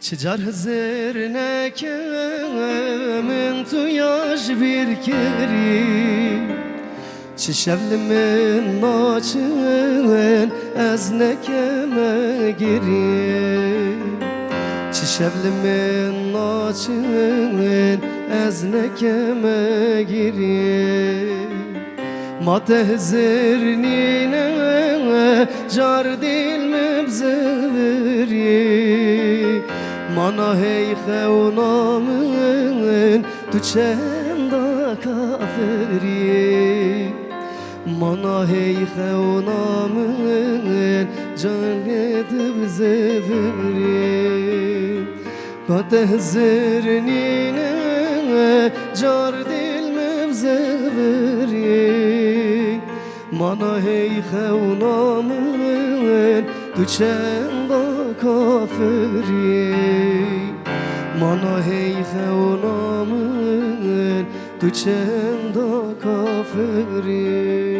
Çicar hızır nekemin tu yaş bir keri. Çişevlimin naçın ez nekeme giri Çişevlimin naçın ez nekeme giri Mate hızır nine car dil mebzevri Mana hey xewnamın tu çenda kafiri Mana hey xewnamın can edib zevri Mate hızır nine car dil mebzevri Mana hey xewnamın tu çenda kafiri Mana hey xewnamın tu çenda kafiri